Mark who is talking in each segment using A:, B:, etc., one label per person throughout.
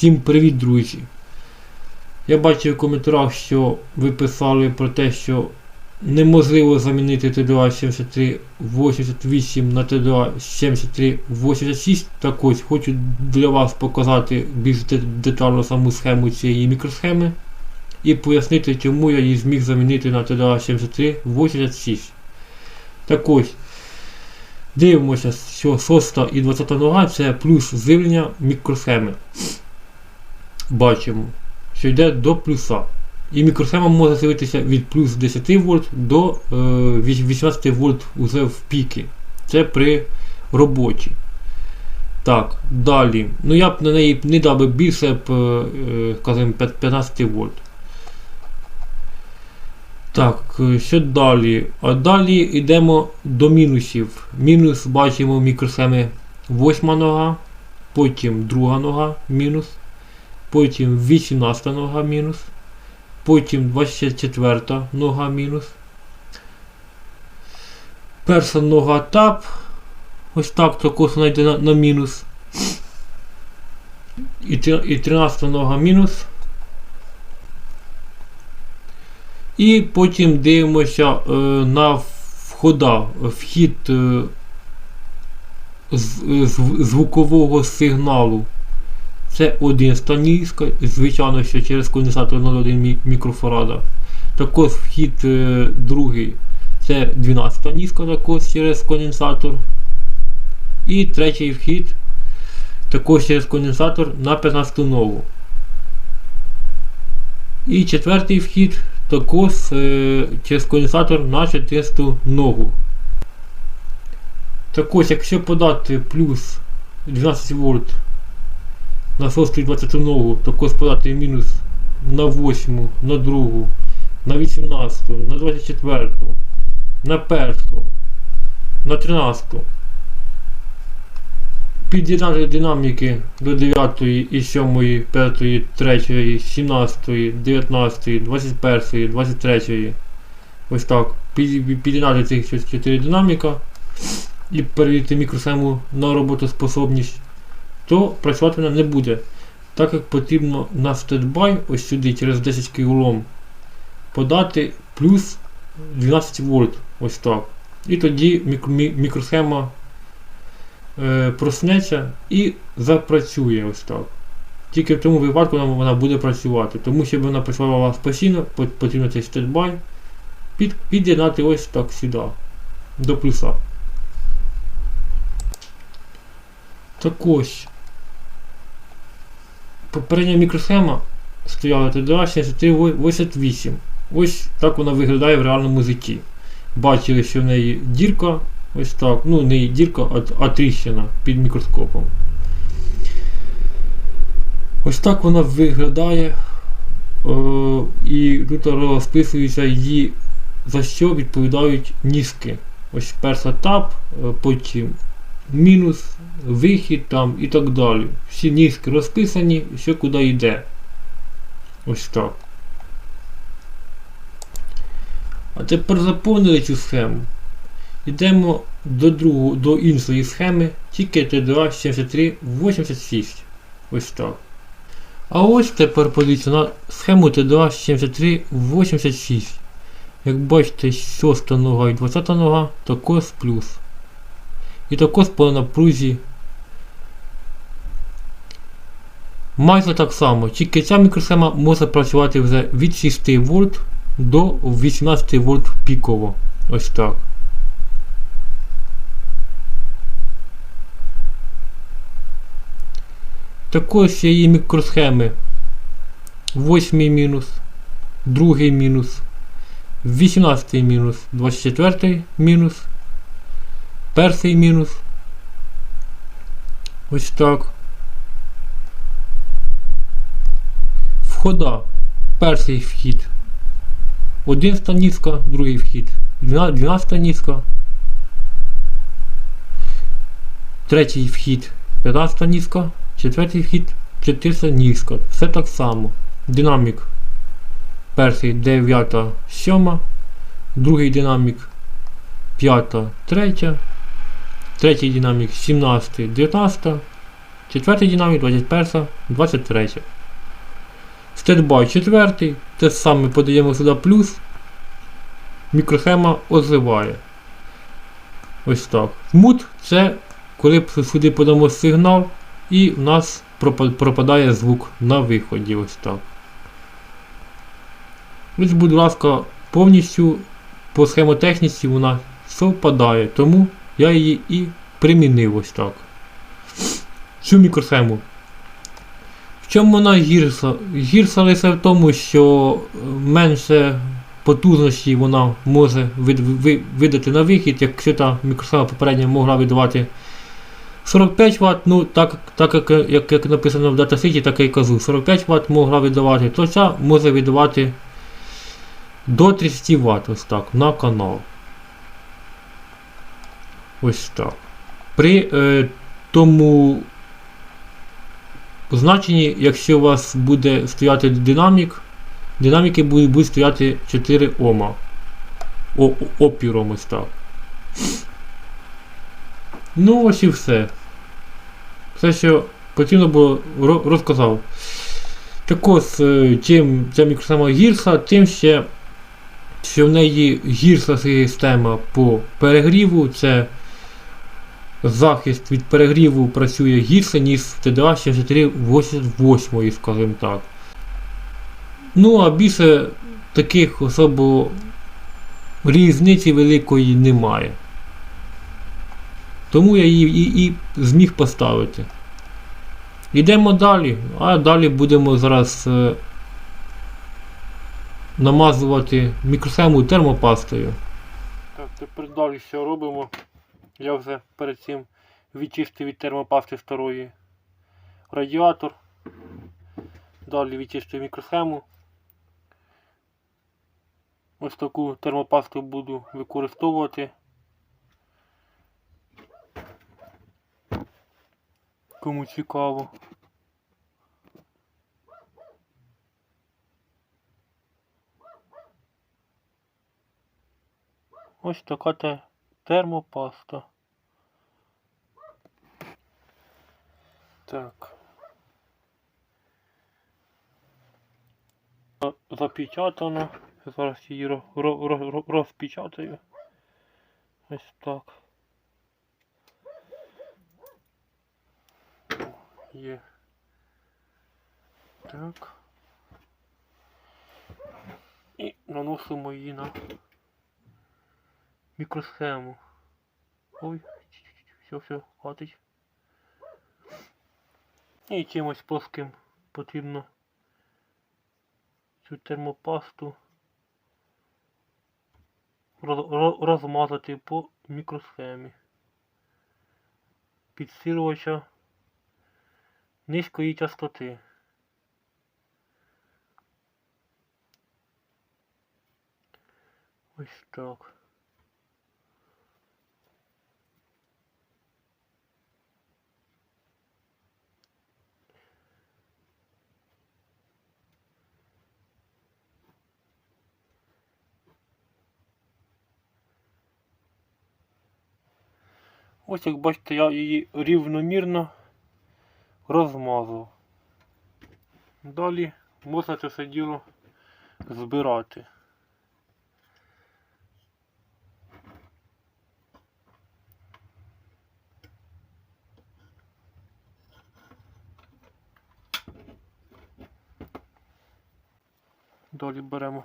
A: Всім привіт, друзі! Я бачив в коментарях, що ви писали про те, що неможливо замінити TDA 7388 на TDA 7386. Так ось хочу для вас показати більш детально саму схему цієї мікросхеми і пояснити, чому я її зміг замінити на TDA 7386. Так ось, дивимося, що 6 і 20 нога це плюс живлення мікросхеми бачимо, що йде до плюса. І мікросхема може з'явитися від плюс 10 вольт до е, 18 вольт уже в піки. Це при роботі. Так, далі. Ну я б на неї не дав би більше б, е, е, скажімо, 15 вольт. Так, е, що далі? А далі йдемо до мінусів. Мінус бачимо мікросхеми 8 нога, потім друга нога мінус потім 18 нога мінус, потім 24 нога мінус. Перша нога тап. Ось так також вона йде на, на мінус. І, і 13 нога мінус. І потім дивимося е, на входа, вхід е, з, з- звукового сигналу. Це один станійська, звичайно, що через конденсатор 0,1 мікрофарада. Також вхід е, другий це 12 низка також через конденсатор. І третій вхід також через конденсатор на 15 ногу. І четвертий вхід також е, через конденсатор на 14 ногу. Також, якщо подати плюс 12 вольт на 6 і 20 ногу, також подати мінус на 8, на 2, на 18, на 24, на 1, на 13. Під'єднати динаміки до 9, і 7, 5, 3, 17, 19, 21, 23. Ось так. Під- Під'єднати цих 4 динаміка і перевірити мікросхему на роботоспособність то працювати вона не буде. Так як потрібно на стендбай ось сюди через 10 кілом подати плюс 12 вольт. Ось так. І тоді мік- мікросхема е, проснеться і запрацює ось так. Тільки в тому випадку вона, буде працювати. Тому щоб вона працювала постійно, по- потрібно цей стендбай під, під'єднати ось так сюди, до плюса. Так ось. Попередня мікросхема стояла TDA 7388. Ось так вона виглядає в реальному житті. Бачили, що в неї дірка, ось так, ну не дірка, а, тріщина під мікроскопом. Ось так вона виглядає. О, і тут розписується її, за що відповідають ніжки. Ось перша тап, е, потім мінус, вихід там і так далі. Всі низки розписані, що куди йде. Ось так. А тепер заповнили цю схему. Йдемо до другого, до іншої схеми, тільки TDA 7386. Ось так. А ось тепер подивіться на схему TDA 7386. Як бачите, 6 нога і 20 нога також плюс. І також по напрузі. Майже так само, тільки ця мікросхема може працювати вже від 6 вольт до 18 вольт піково. Ось так. Також є і мікросхеми. 8 мінус, 2 мінус, 18 мінус, 24 мінус, перший мінус. Ось так. Входа. Перший вхід. Один станіска, другий вхід. 12 ніска. Третій вхід 15 ніска. Четвертий вхід 400 ніска. Все так само. Динамік. Перший 9, 7. Другий динамік 5, 3. Третій динамік 17, 19. четвертий динамік, 21, 23. Стендбай четвертий, те саме подаємо сюди плюс. Мікросхема озиває. Ось так. Мут це коли сюди подамо сигнал, і в нас пропадає звук на виході. Ось так. Ось, будь ласка, повністю по схемотехніці вона совпадає, тому я її і примінив ось так. Цю мікросхему. Чому вона гірша? Гірша лише в тому, що менше потужності вона може від- ви- видати на вихід, якщо та мікросхема попередньо могла видавати 45 Вт, ну так, так як, як, як написано в датасеті, так і кажу, 45 Вт могла видавати, то ця може видавати до 30 Вт ось так, на канал. Ось так. При е, тому значенні, якщо у вас буде стояти динамік, динаміки будуть, будуть стояти 4 Ома. О, опіром ось. Ну ось і все. Все, що потрібно було, розказав. Також, е, чим ця мікросхема гірша, тим ще, що в неї гірша система по перегріву, це захист від перегріву працює гірше, ніж в TDA 6488, скажімо так. Ну, а більше таких особо різниці великої немає. Тому я її і, і зміг поставити. Йдемо далі, а далі будемо зараз е, намазувати мікросхему термопастою. Так, тепер далі що робимо. Я вже перед цим відчистив від термопасти старої радіатор. Далі відчистив мікросхему. Ось таку термопасту буду використовувати. Кому цікаво. Ось така те термопаста. Так. Запечатано. Зараз її ро- ро- ро- ро- розпечатаю. Ось так. Є. Так. І наносимо її на мікросхему. Ой, все, все, хватить. І чимось плоским потрібно цю термопасту розмазати по мікросхемі. Підсилювача низької частоти. Ось так. Ось як бачите, я її рівномірно розмазав. Далі можна це все діло збирати. Далі беремо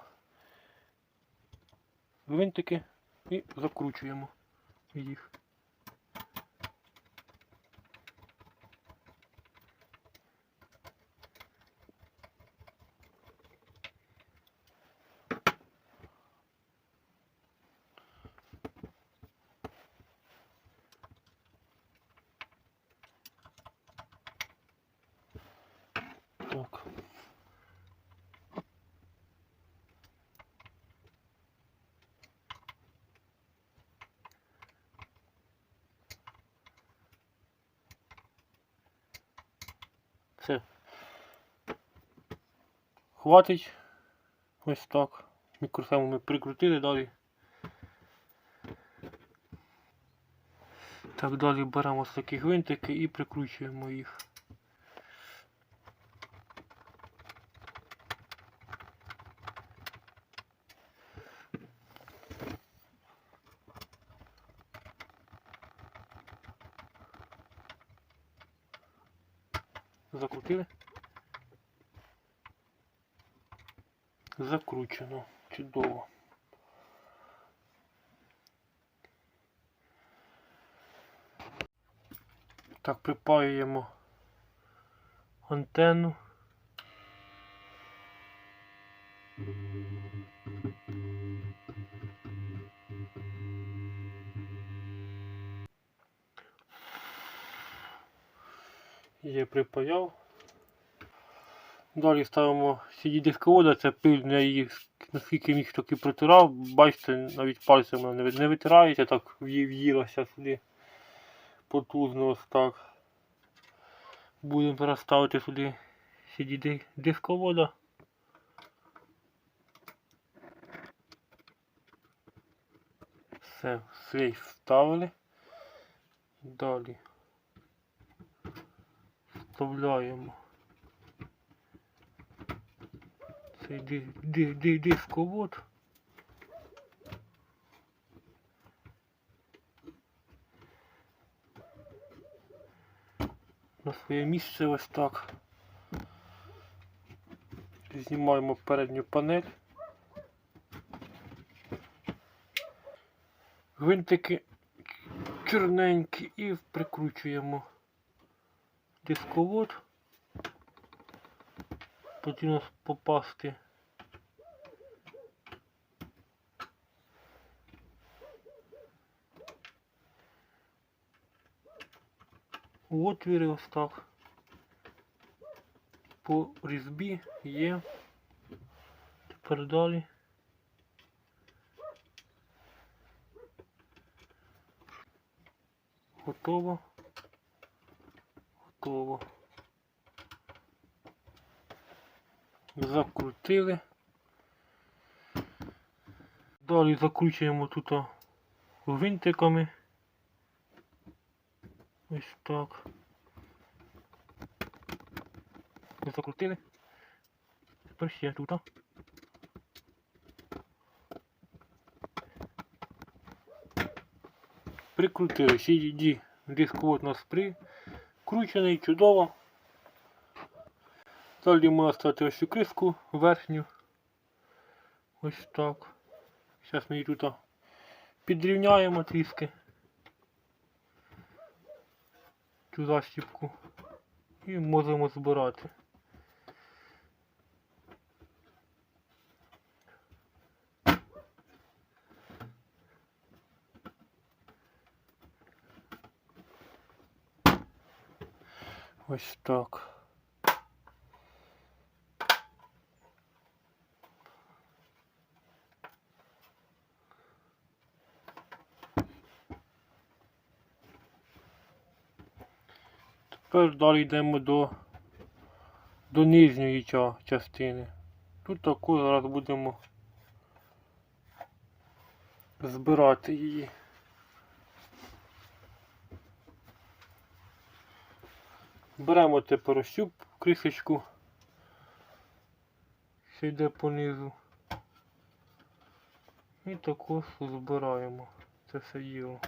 A: гвинтики і закручуємо їх. Так. Все. Хватить. Ось так. Мікросему ми прикрутили далі. Так, далі беремо ось такі гвинтики і прикручуємо їх.
B: Закрутили. Закручено. Чудово. Так, припаюємо антенну. Є припаяв. Далі ставимо CD дисковода, це пиль я її наскільки міг таки протирав. Бачите, навіть пальцем не витирається, так в'ї- в'їлася сюди потужно ось так. Будемо ставити сюди CD дисковода. Все, сейф вставили. Далі вставляємо цей ди- ди- ди- дисковод. На своє місце ось так. Знімаємо передню панель. Гвинтики чорненькі і прикручуємо дисковод. Потрібно попасти. У отвіри ось так. По різьбі є. Тепер далі. Готово. Готово. Закрутили. Далі закручуємо тут о, гвинтиками. Ось так. Закрутили. Тепер ще тут. Прикрутили. CDD дисковод у нас прикручений, чудово. Далі можна ставити ось цю криску верхню. Ось так. Зараз ми її тут підрівняємо трішки. Цю застіпку. І можемо збирати. Ось так. Тепер далі йдемо до, до нижньої ча- частини. Тут таку зараз будемо збирати її. Беремо тепер цю кришечку, що йде понизу. І також збираємо це все діло.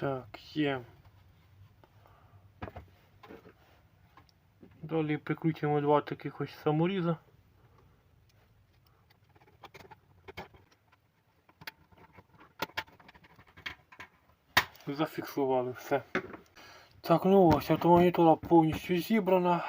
B: Так, є. Далі прикручуємо два таких ось саморіза. Зафіксували все. Так, ну ось автомагнітола повністю зібрана.